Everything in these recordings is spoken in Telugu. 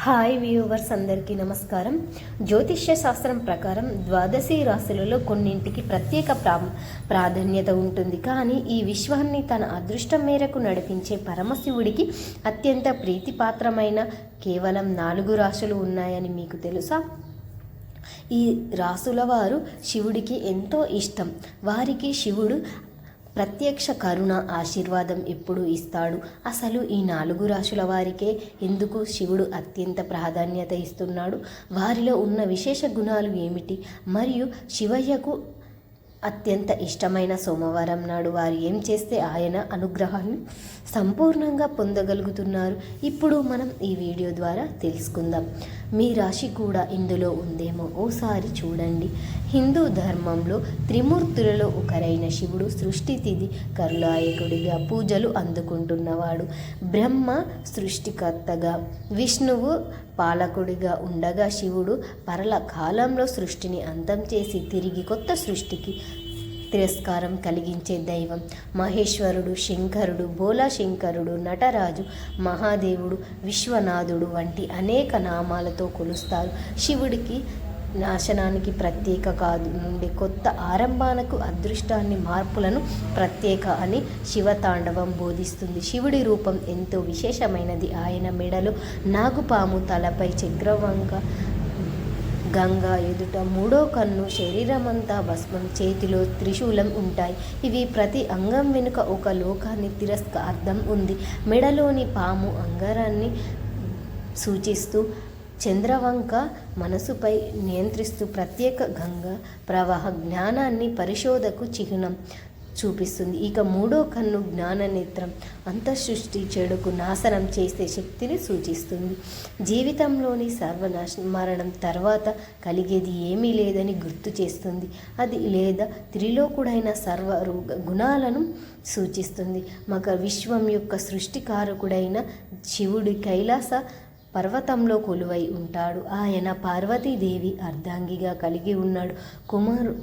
హాయ్ వ్యూవర్స్ అందరికీ నమస్కారం. జ్యోతిష్య శాస్త్రం ప్రకారం ద్వాదశి రాశులలో కొన్నింటికి ప్రత్యేక ప్రా ప్రాధాన్యత ఉంటుంది. కానీ ఈ విశ్వాన్ని తన అదృష్టం మేరకు నడిపించే పరమశివుడికి అత్యంత ప్రీతిపాత్రమైన కేవలం నాలుగు రాశులు ఉన్నాయని మీకు తెలుసా? ఈ రాసుల వారు శివుడికి ఎంతో ఇష్టం. వారికి శివుడు ప్రత్యక్ష కరుణ ఆశీర్వాదం ఎప్పుడు ఇస్తాడు. అసలు ఈ నాలుగు రాశుల వారికే ఎందుకు శివుడు అత్యంత ప్రాధాన్యత ఇస్తున్నాడు? వారిలో ఉన్న విశేష గుణాలు ఏమిటి? మరియు శివయ్యకు అత్యంత ఇష్టమైన సోమవారం నాడు వారు ఏం చేస్తే ఆయన అనుగ్రహాన్ని సంపూర్ణంగా పొందగలుగుతున్నారు? ఇప్పుడు మనం ఈ వీడియో ద్వారా తెలుసుకుందాం. మీ రాశి కూడా ఇందులో ఉందేమో? ఓసారి చూడండి. హిందూ ధర్మంలో త్రిమూర్తులలో ఒకరైన శివుడు సృష్టి తిది కరుణాయకుడిగా పూజలు అందుకుంటున్నవాడు. బ్రహ్మ సృష్టికర్తగా విష్ణువు పాలకుడిగా ఉండగా శివుడు పరల కాలంలో సృష్టిని అంతం చేసి తిరిగి కొత్త సృష్టికి తిరస్కారం కలిగించే దైవం. మహేశ్వరుడు శంకరుడు బోలా శంకరుడు నటరాజు మహాదేవుడు విశ్వనాథుడు వంటి అనేక నామాలతో కొలుస్తారు. శివుడికి నాశనానికి ప్రత్యేక కాదు. నుండి కొత్త ఆరంభాలకు అదృష్టాన్ని మార్పులను ప్రత్యేక అని శివతాండవం బోధిస్తుంది. శివుడి రూపం ఎంతో విశేషమైనది. ఆయన మెడలో నాగుపాము తలపై చక్రవంక గంగా ఎదుట మూడో కన్ను శరీరమంతా భస్మం చేతిలో త్రిశూలం ఉంటాయి. ఇవి ప్రతి అంగం వెనుక ఒక లోకాన్ని తిరస్కార్థం ఉంది. మెడలోని పాము అంగారాన్ని సూచిస్తూ చంద్రవంక మనసుపై నియంత్రిస్తూ ప్రత్యేక గంగా ప్రవాహ జ్ఞానాన్ని పరిశోధకు చిహ్నం. చూపిస్తుంది. ఇక మూడో కన్ను జ్ఞాన నేత్రం అంతఃసృష్టి చెడుకు నాశనం చేసే శక్తిని సూచిస్తుంది. జీవితంలోని సర్వనాశ మరణం తర్వాత కలిగేది ఏమీ లేదని గుర్తు చేస్తుంది. అది లేదా త్రిలోకుడైన సర్వ గుణాలను సూచిస్తుంది. మగ విశ్వం యొక్క సృష్టికారకుడైన శివుడి కైలాస పర్వతంలో కొలువై ఉంటాడు. ఆయన పార్వతీదేవి అర్ధాంగిగా కలిగి ఉన్నాడు. కుమారు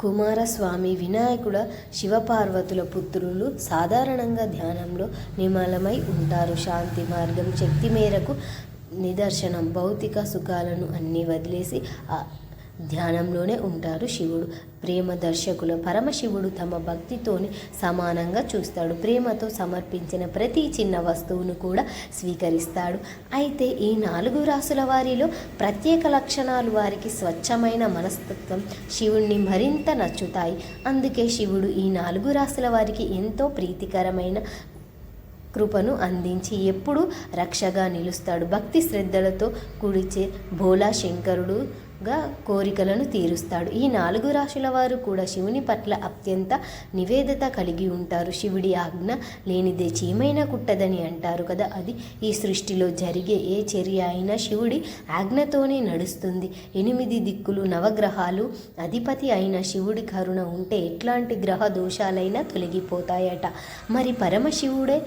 కుమారస్వామి వినాయకుడ శివపార్వతుల పుత్రులు సాధారణంగా ధ్యానంలో నిమలమై ఉంటారు. శాంతి మార్గం శక్తి మేరకు నిదర్శనం భౌతిక సుఖాలను అన్నీ వదిలేసి ధ్యానంలోనే ఉంటారు శివుడు. ప్రేమ దర్శకుల పరమశివుడు తమ భక్తితోని సమానంగా చూస్తాడు. ప్రేమతో సమర్పించిన ప్రతి చిన్న వస్తువును కూడా స్వీకరిస్తాడు. అయితే ఈ నాలుగు రాసుల వారిలో ప్రత్యేక లక్షణాలు వారికి స్వచ్ఛమైన మనస్తత్వం శివుణ్ణి మరింత నచ్చుతాయి. అందుకే శివుడు ఈ నాలుగు రాసుల వారికి ఎంతో ప్రీతికరమైన కృపను అందించి ఎప్పుడూ రక్షగా నిలుస్తాడు. భక్తి శ్రద్ధలతో కుడిచే భోలా శంకరుడు గా కోరికలను తీరుస్తాడు. ఈ నాలుగు రాశుల వారు కూడా శివుని పట్ల అత్యంత నివేదత కలిగి ఉంటారు. శివుడి ఆజ్ఞ లేనిదే చీమైనా కుట్టదని అంటారు కదా. అది ఈ సృష్టిలో జరిగే ఏ చర్య అయినా శివుడి ఆజ్ఞతోనే నడుస్తుంది. ఎనిమిది దిక్కులు నవగ్రహాలు అధిపతి అయిన శివుడి కరుణ ఉంటే ఎట్లాంటి గ్రహ దోషాలైనా తొలగిపోతాయట. మరి పరమశివుడే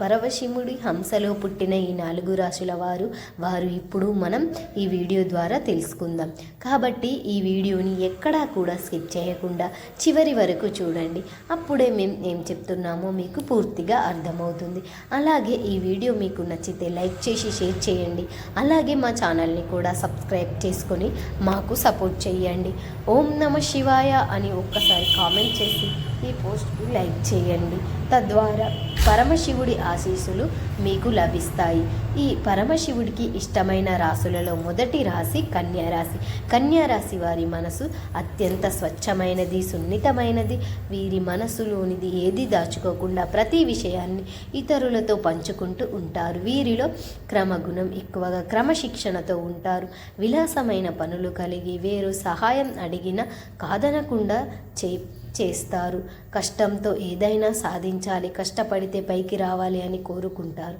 పరమశివుడి హంసలో పుట్టిన ఈ నాలుగు రాశుల వారు వారు ఇప్పుడు మనం ఈ వీడియో ద్వారా తెలుసుకుందాం. కాబట్టి ఈ వీడియోని ఎక్కడా కూడా స్కిప్ చేయకుండా చివరి వరకు చూడండి. అప్పుడే మేము ఏం చెప్తున్నామో మీకు పూర్తిగా అర్థమవుతుంది. అలాగే ఈ వీడియో మీకు నచ్చితే లైక్ చేసి షేర్ చేయండి. అలాగే మా ఛానల్ని కూడా సబ్స్క్రైబ్ చేసుకొని మాకు సపోర్ట్ చేయండి ఓం నమ శివాయ అని ఒక్కసారి కామెంట్ చేసి ఈ పోస్ట్కి లైక్ చేయండి. తద్వారా పరమశివుడి ఆశీస్సులు మీకు లభిస్తాయి. ఈ పరమశివుడికి ఇష్టమైన రాశులలో మొదటి రాశి కన్యారాశి కన్యారాశి వారి మనసు అత్యంత స్వచ్ఛమైనది సున్నితమైనది. వీరి మనసులోనిది ఏది దాచుకోకుండా ప్రతి విషయాన్ని ఇతరులతో పంచుకుంటూ ఉంటారు. వీరిలో క్రమగుణం ఎక్కువగా క్రమశిక్షణతో ఉంటారు. విలాసమైన పనులు కలిగి వేరు సహాయం అడిగిన కాదనకుండా చే చేస్తారు. కష్టంతో ఏదైనా సాధించాలి కష్టపడితే పైకి రావాలి అని కోరుకుంటారు.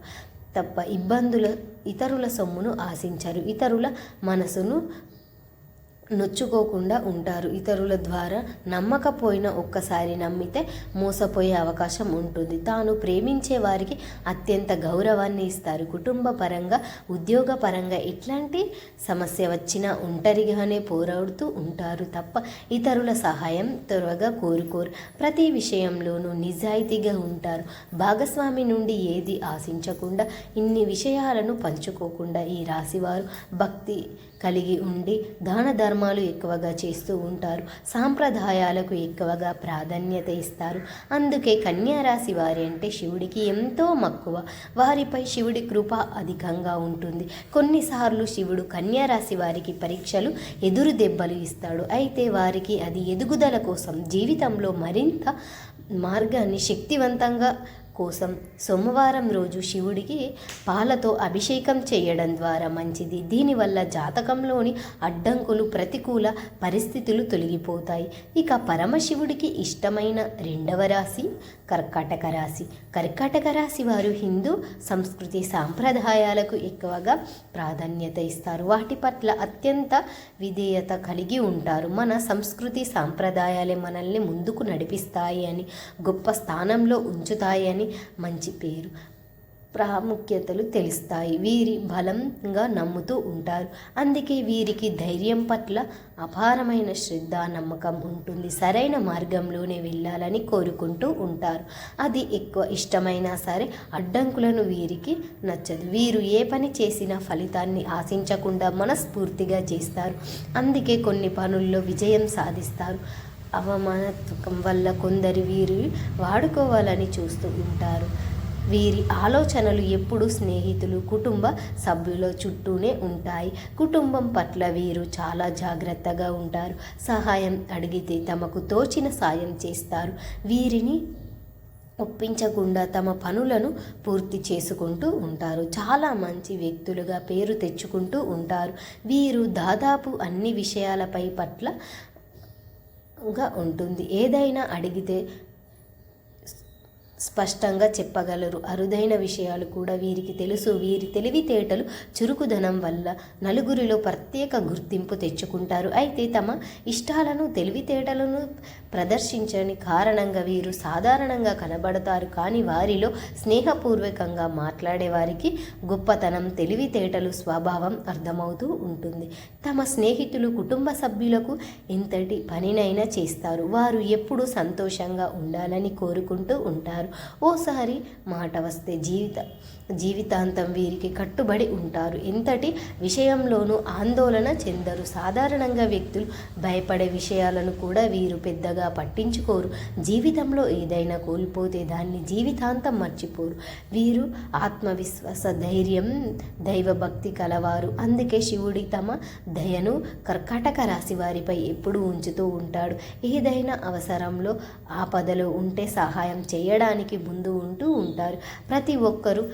తప్ప ఇబ్బందుల ఇతరుల సొమ్మును ఆశించరు. ఇతరుల మనసును నొచ్చుకోకుండా ఉంటారు. ఇతరుల ద్వారా నమ్మకపోయినా ఒక్కసారి నమ్మితే మోసపోయే అవకాశం ఉంటుంది. తాను ప్రేమించే వారికి అత్యంత గౌరవాన్ని ఇస్తారు. కుటుంబ పరంగా ఉద్యోగ పరంగా ఎట్లాంటి సమస్య వచ్చినా ఒంటరిగానే పోరాడుతూ ఉంటారు తప్ప ఇతరుల సహాయం త్వరగా కోరుకోరు. ప్రతి విషయంలోనూ నిజాయితీగా ఉంటారు. భాగస్వామి నుండి ఏది ఆశించకుండా ఇన్ని విషయాలను పంచుకోకుండా ఈ రాశివారు భక్తి కలిగి ఉండి దాన ధర్మాలు ఎక్కువగా చేస్తూ ఉంటారు. సాంప్రదాయాలకు ఎక్కువగా ప్రాధాన్యత ఇస్తారు. అందుకే కన్యారాశి వారి అంటే శివుడికి ఎంతో మక్కువ. వారిపై శివుడి కృప అధికంగా ఉంటుంది. కొన్నిసార్లు శివుడు కన్యారాశి వారికి పరీక్షలు ఎదురు దెబ్బలు ఇస్తాడు. అయితే వారికి అది ఎదుగుదల కోసం జీవితంలో మరింత మార్గాన్ని శక్తివంతంగా కోసం సోమవారం రోజు శివుడికి పాలతో అభిషేకం చేయడం ద్వారా మంచిది. దీనివల్ల జాతకంలోని అడ్డంకులు ప్రతికూల పరిస్థితులు తొలగిపోతాయి. ఇక పరమశివుడికి ఇష్టమైన రెండవ రాశి కర్కాటక రాశి. కర్కాటక రాశి వారు హిందూ సంస్కృతి సాంప్రదాయాలకు ఎక్కువగా ప్రాధాన్యత ఇస్తారు. వాటి పట్ల అత్యంత విధేయత కలిగి ఉంటారు. మన సంస్కృతి సాంప్రదాయాలే మనల్ని ముందుకు నడిపిస్తాయి అని గొప్ప స్థానంలో ఉంచుతాయి అని మంచి పేరు. ప్రాముఖ్యతలు తెలుస్తాయి. వీరి బలంగా నమ్ముతూ ఉంటారు. అందుకే వీరికి ధైర్యం పట్ల అపారమైన శ్రద్ధ నమ్మకం ఉంటుంది. సరైన మార్గంలోనే వెళ్ళాలని కోరుకుంటూ ఉంటారు. అది ఎక్కువ ఇష్టమైనా సరే అడ్డంకులను వీరికి నచ్చదు. వీరు ఏ పని చేసినా ఫలితాన్ని ఆశించకుండా మనస్ఫూర్తిగా చేస్తారు. అందుకే కొన్ని పనుల్లో విజయం సాధిస్తారు. అవమానత్వకం వల్ల కొందరు వీరు వాడుకోవాలని చూస్తూ ఉంటారు. వీరి ఆలోచనలు ఎప్పుడు స్నేహితులు కుటుంబ సభ్యుల చుట్టూనే ఉంటాయి. కుటుంబం పట్ల వీరు చాలా జాగ్రత్తగా ఉంటారు. సహాయం అడిగితే తమకు తోచిన సాయం చేస్తారు. వీరిని ఒప్పించకుండా తమ పనులను పూర్తి చేసుకుంటూ ఉంటారు. చాలా మంచి వ్యక్తులుగా పేరు తెచ్చుకుంటూ ఉంటారు. వీరు దాదాపు అన్ని విషయాలపై పట్ల గా ఉంటుంది. ఏదైనా అడిగితే స్పష్టంగా చెప్పగలరు. అరుదైన విషయాలు కూడా వీరికి తెలుసు. వీరి తెలివితేటలు చురుకుదనం వల్ల నలుగురిలో ప్రత్యేక గుర్తింపు తెచ్చుకుంటారు. అయితే తమ ఇష్టాలను తెలివితేటలను ప్రదర్శించని కారణంగా వీరు సాధారణంగా కనబడతారు. కానీ వారిలో స్నేహపూర్వకంగా మాట్లాడే వారికి గొప్పతనం తెలివితేటలు స్వభావం అర్థమవుతూ ఉంటుంది. తమ స్నేహితులు కుటుంబ సభ్యులకు ఎంతటి పనినైనా చేస్తారు. వారు ఎప్పుడూ సంతోషంగా ఉండాలని కోరుకుంటూ ఉంటారు. ఓసారి మాట వస్తే జీవిత జీవితాంతం వీరికి కట్టుబడి ఉంటారు. ఎంతటి విషయంలోనూ ఆందోళన చెందరు. సాధారణంగా వ్యక్తులు భయపడే విషయాలను కూడా వీరు పెద్దగా పట్టించుకోరు. జీవితంలో ఏదైనా కోల్పోతే దాన్ని జీవితాంతం మర్చిపోరు. వీరు ఆత్మవిశ్వాస ధైర్యం దైవభక్తి కలవారు. అందుకే శివుడి తమ దయను కర్కాటక రాశి వారిపై ఎప్పుడూ ఉంచుతూ ఉంటాడు. ఏదైనా అవసరంలో ఆపదలో ఉంటే సహాయం చేయడానికి ముందు ఉంటూ ఉంటారు. ప్రతి ఒక్కరూ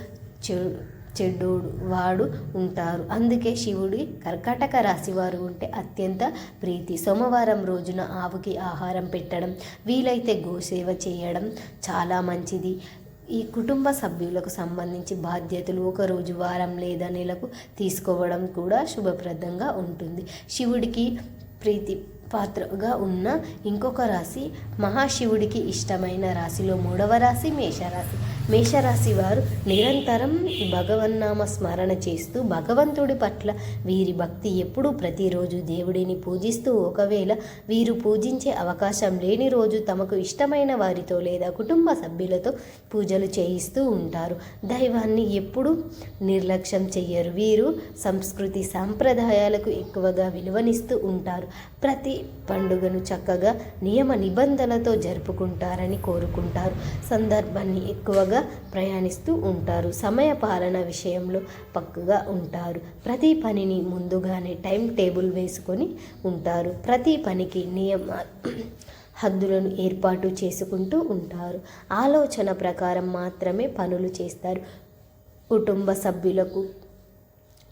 చెడు చెడ్డోడు వాడు ఉంటారు. అందుకే శివుడి కర్కాటక రాశి వారు ఉంటే అత్యంత ప్రీతి. సోమవారం రోజున ఆవుకి ఆహారం పెట్టడం వీలైతే గోసేవ చేయడం చాలా మంచిది. ఈ కుటుంబ సభ్యులకు సంబంధించి బాధ్యతలు ఒకరోజు వారం లేదా నెలకు తీసుకోవడం కూడా శుభప్రదంగా ఉంటుంది. శివుడికి ప్రీతి పాత్రగా ఉన్న ఇంకొక రాశి మహాశివుడికి ఇష్టమైన రాశిలో మూడవ రాశి మేషరాశి. మేషరాశి వారు నిరంతరం భగవన్నామ స్మరణ చేస్తూ భగవంతుడి పట్ల వీరి భక్తి ఎప్పుడూ ప్రతిరోజు దేవుడిని పూజిస్తూ ఒకవేళ వీరు పూజించే అవకాశం లేని రోజు తమకు ఇష్టమైన వారితో లేదా కుటుంబ సభ్యులతో పూజలు చేయిస్తూ ఉంటారు. దైవాన్ని ఎప్పుడూ నిర్లక్ష్యం చెయ్యరు. వీరు సంస్కృతి సాంప్రదాయాలకు ఎక్కువగా విలువనిస్తూ ఉంటారు. ప్రతి పండుగను చక్కగా నియమ నిబంధనలతో జరుపుకుంటారని కోరుకుంటారు. సందర్భాన్ని ఎక్కువగా ప్రయాణిస్తూ ఉంటారు. సమయ పాలన విషయంలో పక్కగా ఉంటారు. ప్రతి పనిని ముందుగానే టైం టేబుల్ వేసుకొని ఉంటారు. ప్రతి పనికి నియమ హద్దులను ఏర్పాటు చేసుకుంటూ ఉంటారు. ఆలోచన ప్రకారం మాత్రమే పనులు చేస్తారు. కుటుంబ సభ్యులకు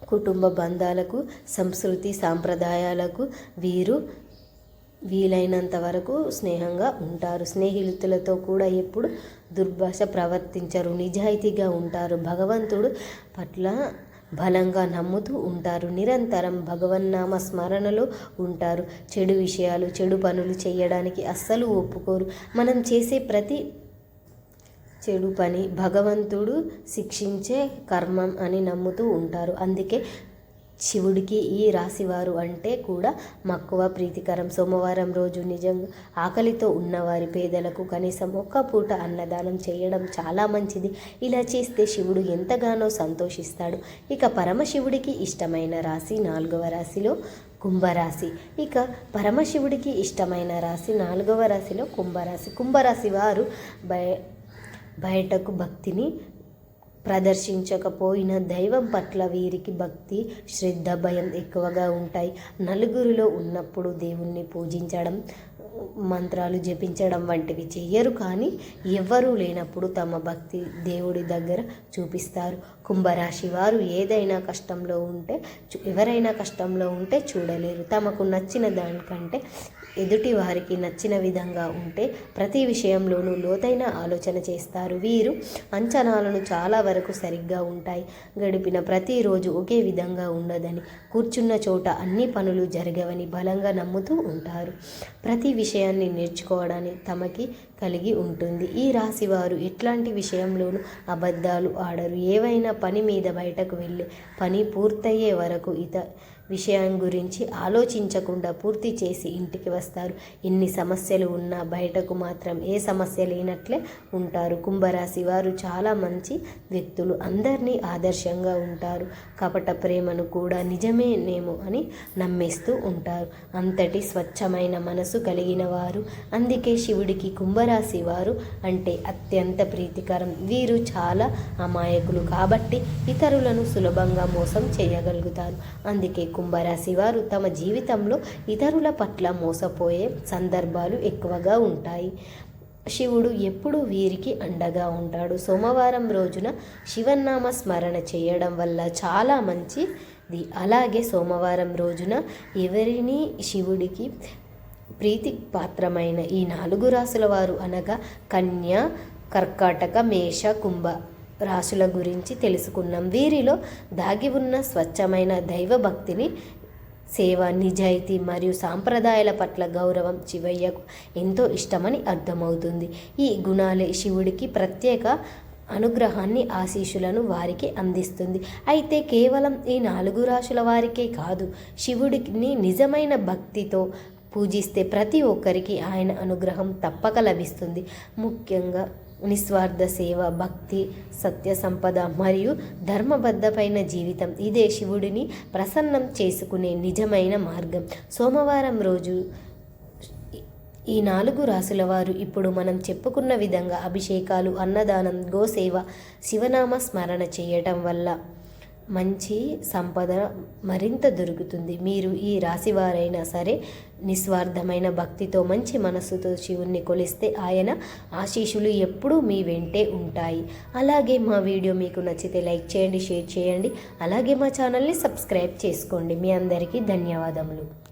కుటుంబ బంధాలకు సంస్కృతి సాంప్రదాయాలకు వీరు వీలైనంత వరకు స్నేహంగా ఉంటారు. స్నేహితులతో కూడా ఎప్పుడు దుర్భాష ప్రవర్తించరు. నిజాయితీగా ఉంటారు. భగవంతుడు పట్ల బలంగా నమ్ముతూ ఉంటారు. నిరంతరం భగవన్నామ స్మరణలో ఉంటారు. చెడు విషయాలు చెడు పనులు చేయడానికి అస్సలు ఒప్పుకోరు. మనం చేసే ప్రతి చెడు పని భగవంతుడు శిక్షించే కర్మం అని నమ్ముతూ ఉంటారు. అందుకే శివుడికి ఈ రాశివారు అంటే కూడా మక్కువ ప్రీతికరం. సోమవారం రోజు నిజంగా ఆకలితో ఉన్నవారి పేదలకు కనీసం ఒక్క పూట అన్నదానం చేయడం చాలా మంచిది. ఇలా చేస్తే శివుడు ఎంతగానో సంతోషిస్తాడు. ఇక పరమశివుడికి ఇష్టమైన రాశి నాలుగవ రాశిలో కుంభరాశి. ఇక పరమశివుడికి ఇష్టమైన రాశి నాలుగవ రాశిలో కుంభరాశి. కుంభరాశి వారు బయ బయటకు భక్తిని ప్రదర్శించకపోయిన దైవం పట్ల వీరికి భక్తి శ్రద్ధ భయం ఎక్కువగా ఉంటాయి. నలుగురిలో ఉన్నప్పుడు దేవుణ్ణి పూజించడం మంత్రాలు జపించడం వంటివి చెయ్యరు కానీ ఎవ్వరూ లేనప్పుడు తమ భక్తి దేవుడి దగ్గర చూపిస్తారు. కుంభరాశి వారు ఏదైనా కష్టంలో ఉంటే ఎవరైనా కష్టంలో ఉంటే చూడలేరు. తమకు నచ్చిన దానికంటే ఎదుటి వారికి నచ్చిన విధంగా ఉంటే ప్రతి విషయంలోనూ లోతైన ఆలోచన చేస్తారు. వీరు అంచనాలను చాలా వరకు సరిగ్గా ఉంటాయి. గడిపిన ప్రతిరోజు ఒకే విధంగా ఉండదని కూర్చున్న చోట అన్ని పనులు జరగవని బలంగా నమ్ముతూ ఉంటారు. ప్రతి విషయాన్ని నేర్చుకోవడాన్ని తమకి కలిగి ఉంటుంది. ఈ రాశి వారు ఎట్లాంటి విషయంలోనూ అబద్ధాలు ఆడరు. ఏవైనా పని మీద బయటకు వెళ్ళి పని పూర్తయ్యే వరకు ఇత విషయం గురించి ఆలోచించకుండా పూర్తి చేసి ఇంటికి వస్తారు. ఎన్ని సమస్యలు ఉన్నా బయటకు మాత్రం ఏ సమస్య లేనట్లే ఉంటారు. కుంభరాశి వారు చాలా మంచి వ్యక్తులు. అందరినీ ఆదర్శంగా ఉంటారు. కపట ప్రేమను కూడా నిజమేనేమో అని నమ్మేస్తూ ఉంటారు. అంతటి స్వచ్ఛమైన మనసు కలిగిన వారు. అందుకే శివుడికి కుంభరాశి వారు అంటే అత్యంత ప్రీతికరం. వీరు చాలా అమాయకులు కాబట్టి ఇతరులను సులభంగా మోసం చేయగలుగుతారు. అందుకే కుంభరాశి వారు తమ జీవితంలో ఇతరుల పట్ల మోసపోయే సందర్భాలు ఎక్కువగా ఉంటాయి. శివుడు ఎప్పుడు వీరికి అండగా ఉంటాడు. సోమవారం రోజున శివనామ స్మరణ చేయడం వల్ల చాలా మంచిది. అలాగే సోమవారం రోజున ఎవరిని శివుడికి ప్రీతి పాత్రమైన ఈ నాలుగు రాసుల వారు అనగా కన్య కర్కాటక మేష కుంభ రాశుల గురించి తెలుసుకున్నాం. వీరిలో దాగి ఉన్న స్వచ్ఛమైన దైవభక్తిని సేవ నిజాయితీ మరియు సాంప్రదాయాల పట్ల గౌరవం శివయ్యకు ఎంతో ఇష్టమని అర్థమవుతుంది. ఈ గుణాలే శివుడికి ప్రత్యేక అనుగ్రహాన్ని ఆశీషులను వారికి అందిస్తుంది. అయితే కేవలం ఈ నాలుగు రాశుల వారికే కాదు శివుడిని నిజమైన భక్తితో పూజిస్తే ప్రతి ఒక్కరికి ఆయన అనుగ్రహం తప్పక లభిస్తుంది. ముఖ్యంగా నిస్వార్థ సేవ భక్తి సత్య సంపద మరియు ధర్మబద్ధమైన జీవితం. ఇదే శివుడిని ప్రసన్నం చేసుకునే నిజమైన మార్గం. సోమవారం రోజు ఈ నాలుగు రాసుల వారు ఇప్పుడు మనం చెప్పుకున్న విధంగా అభిషేకాలు అన్నదానం గోసేవ శివనామ స్మరణ చేయటం వల్ల మంచి సంపద మరింత దొరుకుతుంది. మీరు ఈ రాశివారైనా సరే నిస్వార్థమైన భక్తితో మంచి మనస్సుతో శివుణ్ణి కొలిస్తే ఆయన ఆశీషులు ఎప్పుడూ మీ వెంటే ఉంటాయి. అలాగే మా వీడియో మీకు నచ్చితే లైక్ చేయండి షేర్ చేయండి. అలాగే మా ఛానల్ని సబ్స్క్రైబ్ చేసుకోండి. మీ అందరికీ ధన్యవాదములు.